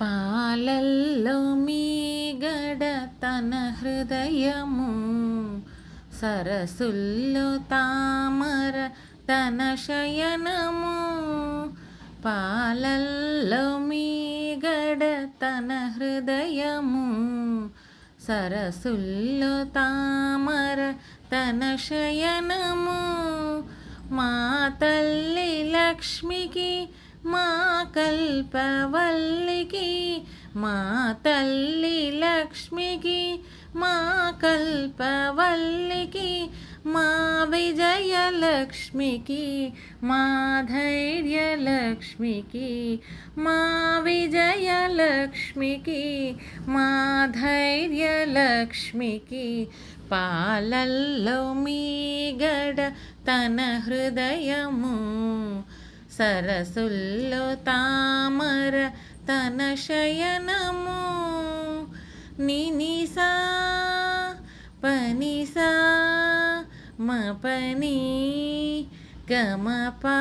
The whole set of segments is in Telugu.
పాలల్లో మీగడ తన హృదయము సరసుల్లో తామర తన శయనము. పాలల్లో మీగడ తన హృదయము సరసుల్లో తామర తన శయనము. మా తల్లి లక్ష్మికి మా కల్పవల్లికి మా తల్లి లక్ష్మికి మా కల్పవల్లికి మా విజయలక్ష్మికి మా ధైర్యలక్ష్మికి మా విజయలక్ష్మికి మా ధైర్యలక్ష్మికి పాలల్లో మీగడ తన హృదయము సరసుల్లో తామర తన శయనము. నినిసా పనిసా మపని గమపా.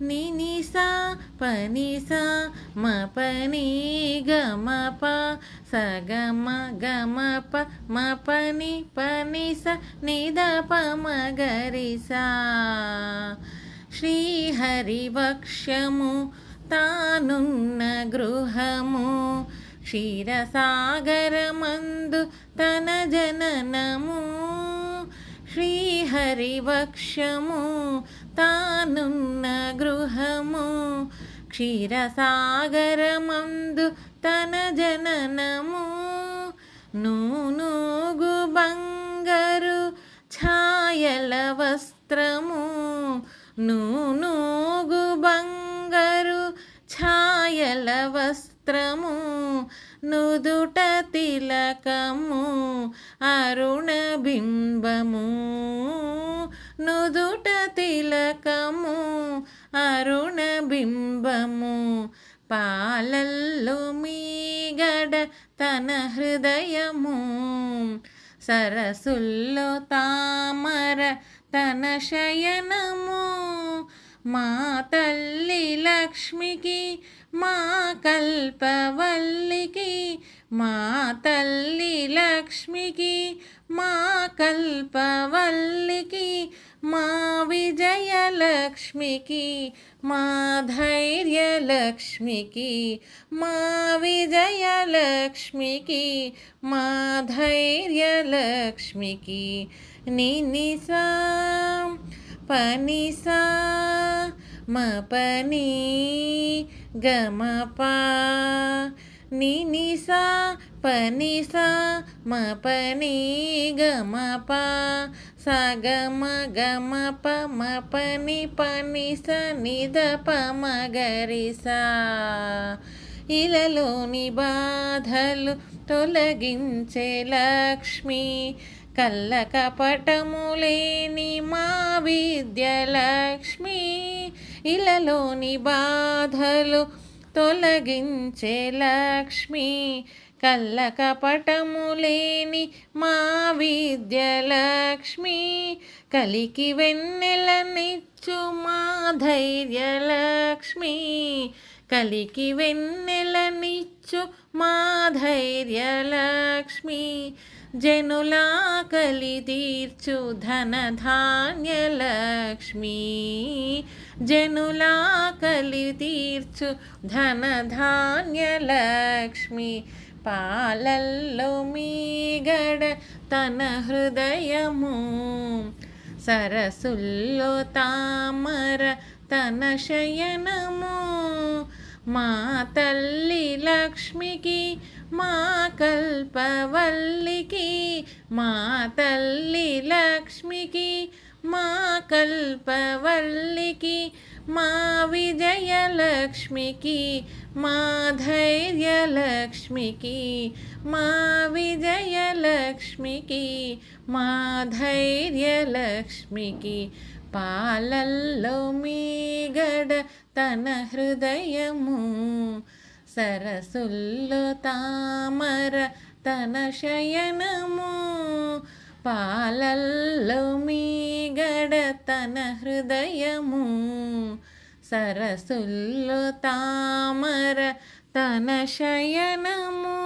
నినిసా పనిసా మపని గమప. సగమ గమప మపని పనిస నిదప మగరిసా. శ్రీహరివక్షము తానున్న గృహము. క్షీరసాగరమందు తన జననము. శ్రీహరివక్ష్యము తానున్న గృహము. క్షీరసాగరమందు తన జననము. నూనూగు బంగరు ఛాయల వస్తు నుదుట తిలకము అరుణ బింబము. నుదుట తిలకము అరుణ బింబము. పాలల్లో మీగడ తన హృదయము. సరసుల్లో తామర తన శయనము. మా తల్లి లక్ష్మికి మా కల్పవల్లికి మా తల్లి లక్ష్మికి మా కల్పవల్లికి మా విజయలక్ష్మికి మా ధైర్యలక్ష్మికి మా విజయలక్ష్మికి మా ధైర్యలక్ష్మికి నినిసా పనిసా మపని గమపా నినిసా పనిసా మపని గమప సగమ గమప మపని పనిస నిదప మగరిసా ఇలలోని బాధలు తొలగించే లక్ష్మి కళ్ళ కపటము లేని మా విద్యలక్ష్మి ఇలలోని బాధలు తొలగించే లక్ష్మి కళ్ళ కపటము లేని మా విద్యలక్ష్మి కలికి వెన్నెల నిచ్చు మా ధైర్యలక్ష్మి కలికి వెన్నెల నిచ్చు మా ధైర్యలక్ష్మి జనులా కలి తీర్చు ధన ధాన్యలక్ష్మి జనులా కలి తీర్చు ధన ధాన్యలక్ష్మి పాలల్లో మీగడ తన హృదయము. సరసుల్లో తామర తన శయనము. మా తల్లి లక్ష్మికి మా కల్పవల్లికి మా తల్లి లక్ష్మికి మా కల్పవల్లికి మా విజయలక్ష్మికి మా ధైర్యలక్ష్మికి మా విజయలక్ష్మికి మా ధైర్యలక్ష్మికి పాలల్లో మీగడ తన హృదయము సరసుల్లో తామర తన శయనము పాలల్లో మీగడ తన హృదయము సరసుల్లో తామర తన శయనము